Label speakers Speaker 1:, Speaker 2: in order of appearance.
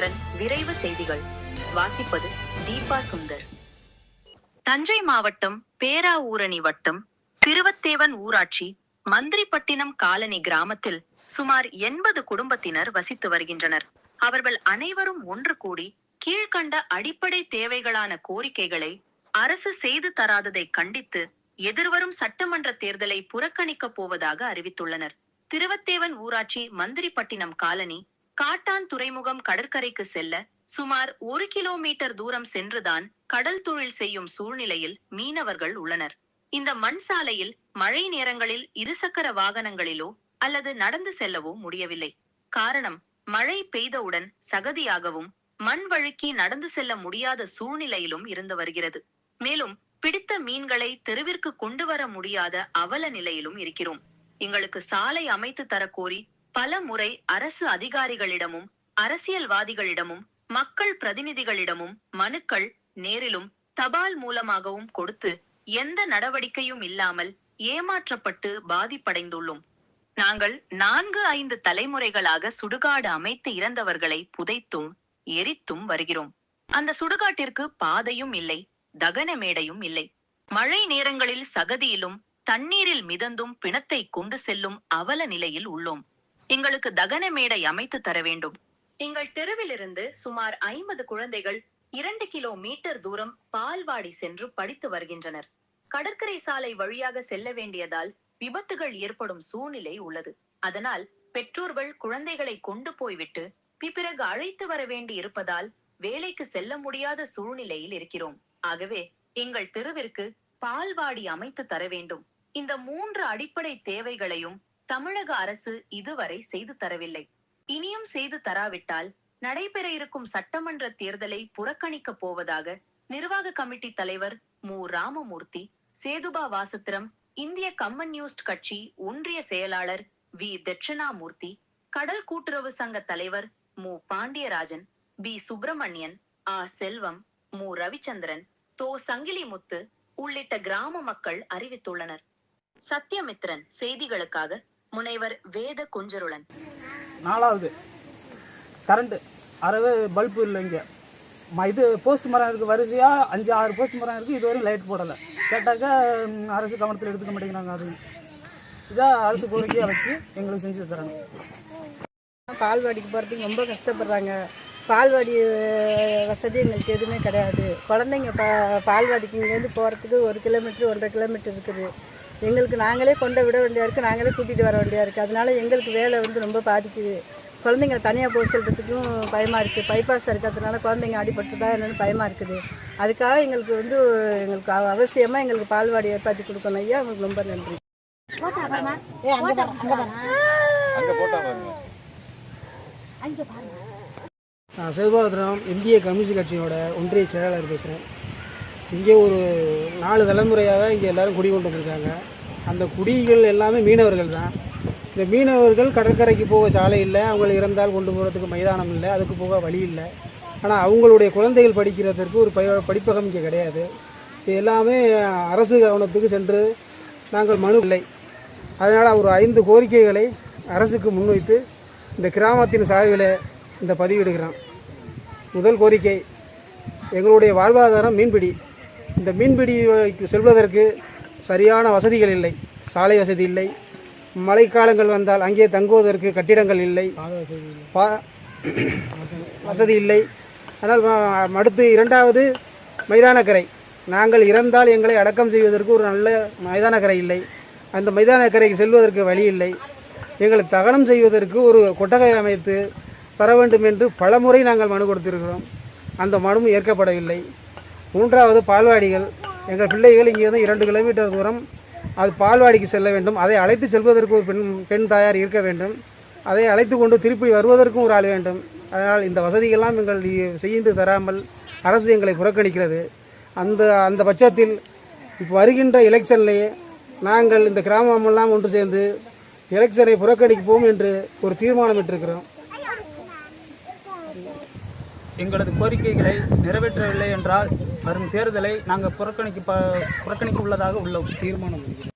Speaker 1: சந்திரசேகரன் விரைவு செய்திகள். வாசிப்பது தீபா சுந்தர். தஞ்சை மாவட்டம் பேராவூரணி வட்டம் திருவத்தேவன் ஊராட்சி மந்திரிப்பட்டினம் காலனி கிராமத்தில் சுமார் எண்பது குடும்பத்தினர் வசித்து வருகின்றனர். அவர்கள் அனைவரும் ஒன்று கூடி கீழ்கண்ட அடிப்படை தேவைகளான கோரிக்கைகளை அரசு செய்து தராததை கண்டித்து எதிர்வரும் சட்டமன்ற தேர்தலை புறக்கணிக்கப் போவதாக அறிவித்துள்ளனர். திருவத்தேவன் ஊராட்சி மந்திரிப்பட்டினம் காலனி காட்டான் துறைமுகம் கடற்கரைக்கு செல்ல சுமார் ஒரு கிலோமீட்டர் தூரம் சென்றுதான் கடல் தொழில் செய்யும் சூழ்நிலையில் மீனவர்கள் உள்ளனர். இந்த மண் சாலையில் மழை நேரங்களில் இருசக்கர வாகனங்களிலோ அல்லது நடந்து செல்லவோ முடியவில்லை. காரணம் மழை பெய்தவுடன் சகதியாகவும் மண் வழுக்கி நடந்து செல்ல முடியாத சூழ்நிலையிலும் இருந்து வருகிறது. மேலும் பிடித்த மீன்களை தெருவிற்கு கொண்டு வர முடியாத அவல நிலையிலும் இருக்கிறோம். எங்களுக்கு சாலை அமைத்து தரக்கோரி பல முறை அரசு அதிகாரிகளிடமும் அரசியல்வாதிகளிடமும் மக்கள் பிரதிநிதிகளிடமும் மனுக்கள் நேரிலும் தபால் மூலமாகவும் கொடுத்து எந்த நடவடிக்கையும் இல்லாமல் ஏமாற்றப்பட்டு பாதிப்படைந்துள்ளோம். நாங்கள் நான்கு ஐந்து தலைமுறைகளாக சுடுகாடு அமைத்து இறந்தவர்களை புதைத்தும் எரித்தும் வருகிறோம். அந்த சுடுகாட்டிற்கு பாதையும் இல்லை தகன மேடையும் இல்லை. மழை நேரங்களில் சகதியிலும் தண்ணீரில் மிதந்தும் பிணத்தை கொண்டு செல்லும் அவல நிலையில் உள்ளோம். எங்களுக்கு தகன மேடை அமைத்து தர வேண்டும். எங்கள் தெருவிலிருந்து சுமார் ஐம்பது குழந்தைகள் இரண்டு கிலோ மீட்டர் தூரம் பால்வாடி சென்று படித்து வருகின்றனர். கடற்கரை சாலை வழியாக செல்ல வேண்டியதால் விபத்துகள் ஏற்படும் சூழ்நிலை உள்ளது. அதனால் பெற்றோர்கள் குழந்தைகளை கொண்டு போய்விட்டு பிறகு அழைத்து வர வேண்டி இருப்பதால் வேலைக்கு செல்ல முடியாத சூழ்நிலையில் இருக்கிறோம். ஆகவே எங்கள் தெருவிற்கு பால்வாடி அமைத்து தர வேண்டும். இந்த மூன்று அடிப்படை தேவைகளையும் தமிழக அரசு இதுவரை செய்து தரவில்லை. இனியும் செய்து தராவிட்டால் நடைபெற இருக்கும் சட்டமன்ற தேர்தலை புறக்கணிக்கப் போவதாக நிர்வாக கமிட்டி தலைவர் மு. ராமமூர்த்தி சேதுபா வாசத்திரம் இந்திய கம்யூனிஸ்ட் கட்சி ஒன்றிய செயலாளர் வி. தட்சிணாமூர்த்தி கடல் கூட்டுறவு சங்க தலைவர் மு. பாண்டியராஜன் பி சுப்பிரமணியன் ஆ. செல்வம் மு. ரவிச்சந்திரன் தோ. சங்கிலிமுத்து உள்ளிட்ட கிராம மக்கள் அறிவித்துள்ளனர். சத்யமித்ரன் செய்திகளுக்காக முனைவர் வேத குஞ்சருளன்.
Speaker 2: நாலாவது. கரண்ட்டு அறவே பல்பு இல்லை இங்கே. ம இது போஸ்ட் மரம் இருக்குது வரிசையாக அஞ்சு ஆறு போஸ்ட் மரம் இருக்குது இதுவரையும் லைட் போடலை. கேட்டாக்கா அரசு கவனத்தில் எடுத்துக்க மாட்டேங்கிறாங்க அது. இதான் அரசு கோரிக்கையை வச்சு எங்களுக்கு செஞ்சு தரணும்.
Speaker 3: பால்வாடிக்கு போகிறதுக்கு ரொம்ப கஷ்டப்படுறாங்க. பால்வாடி வசதி எங்களுக்கு எதுவுமே கிடையாது. குழந்தைங்க பா பால்வாடிக்கு இங்கேருந்து போகிறதுக்கு ஒரு கிலோமீட்டர் ஒன்றரை கிலோமீட்டர் இருக்குது. எங்களுக்கு நாங்களே கொண்டு விட வேண்டியா இருக்குது நாங்களே கூட்டிகிட்டு வர வேண்டியா இருக்குது அதனால எங்களுக்கு வேலை வந்து ரொம்ப பாதிக்குது. குழந்தைங்க தனியாக போக சொல்கிறதுக்கும் பயமாக இருக்குது பைபாஸ் இருக்கிறதுனால குழந்தைங்க அடிபட்டுதா என்னன்னு பயமாக இருக்குது. அதுக்காக எங்களுக்கு வந்து எங்களுக்கு அவ- அவசியமாக எங்களுக்கு பால்வாடி ஏற்படுத்தி கொடுக்கணும் ஐயா. உங்களுக்கு ரொம்ப நன்றி.
Speaker 4: நான் சிவபாத்திரம் இந்திய கம்யூனிஸ்ட் கட்சியோட ஒன்றிய செயலாளர் பேசுகிறேன் இங்கே ஒரு நாலு தலைமுறையாக இங்கே எல்லோரும் குடி கொண்டு வந்திருக்காங்க அந்த குடிகள் எல்லாமே மீனவர்கள் தான். இந்த மீனவர்கள் கடற்கரைக்கு போக சாலை இல்லை அவங்களை இறந்தால் கொண்டு போகிறதுக்கு மைதானம் இல்லை அதுக்கு போக வழி இல்லை. ஆனால் அவங்களுடைய குழந்தைகள் படிக்கிறதற்கு ஒரு ப படிப்பகம் இங்கே கிடையாது. இது எல்லாமே அரசு கவனத்துக்கு சென்று நாங்கள் மனு இல்லை. அதனால் ஒரு ஐந்து கோரிக்கைகளை அரசுக்கு முன்வைத்து இந்த கிராமத்தின் சார்பில் இந்த பதிவிடுகிறோம் முதல் கோரிக்கை எங்களுடைய வாழ்வாதாரம் மீன்பிடி. இந்த மீன்பிடிக்கு செல்வதற்கு சரியான வசதிகள் இல்லை. சாலை வசதி இல்லை. மழைக்காலங்கள் வந்தால் அங்கே தங்குவதற்கு கட்டிடங்கள் இல்லை. பா வசதி இல்லை. ஆனால் அடுத்து இரண்டாவது மைதானக்கரை. நாங்கள் இறந்தால் எங்களை அடக்கம் செய்வதற்கு ஒரு நல்ல மைதானக்கரை இல்லை. அந்த மைதானக்கரைக்கு செல்வதற்கு வழி இல்லை. எங்களை தகனம் செய்வதற்கு ஒரு கொட்டகை அமைத்து தர வேண்டும் என்று பலமுறை நாங்கள் மனு கொடுத்திருக்கிறோம். அந்த மனுவும் ஏற்கப்படவில்லை. மூன்றாவது பால்வாடிகள். எங்கள் பிள்ளைகள் இங்கேருந்து இரண்டு கிலோமீட்டர் தூரம். அது பால்வாடிக்கு செல்ல வேண்டும். அதை அழைத்து செல்வதற்கு ஒரு பெண் பெண் தாயார் இருக்க வேண்டும். அதை அழைத்து கொண்டு திருப்பி வருவதற்கும் ஒரு ஆள் வேண்டும். அதனால் இந்த வசதிகள்லாம் எங்கள் இ- செய்து தராமல் அரசு எங்களை புறக்கணிக்கிறது. அந்த அந்த பட்சத்தில் இப்போ வருகின்ற எலெக்ஷன்லேயே நாங்கள் இந்த கிராமமெல்லாம் ஒன்று சேர்ந்து எலெக்ஷனை புறக்கணிப்போம் என்று ஒரு தீர்மானம் இட்டிருக்கிறோம்
Speaker 2: எங்களது கோரிக்கைகளை நிறைவேற்றவில்லை என்றால் வரும் தேர்தலை நாங்கள் புறக்கணிக்க புறக்கணிக்க உள்ளதாக உள்ள
Speaker 4: தீர்மானம்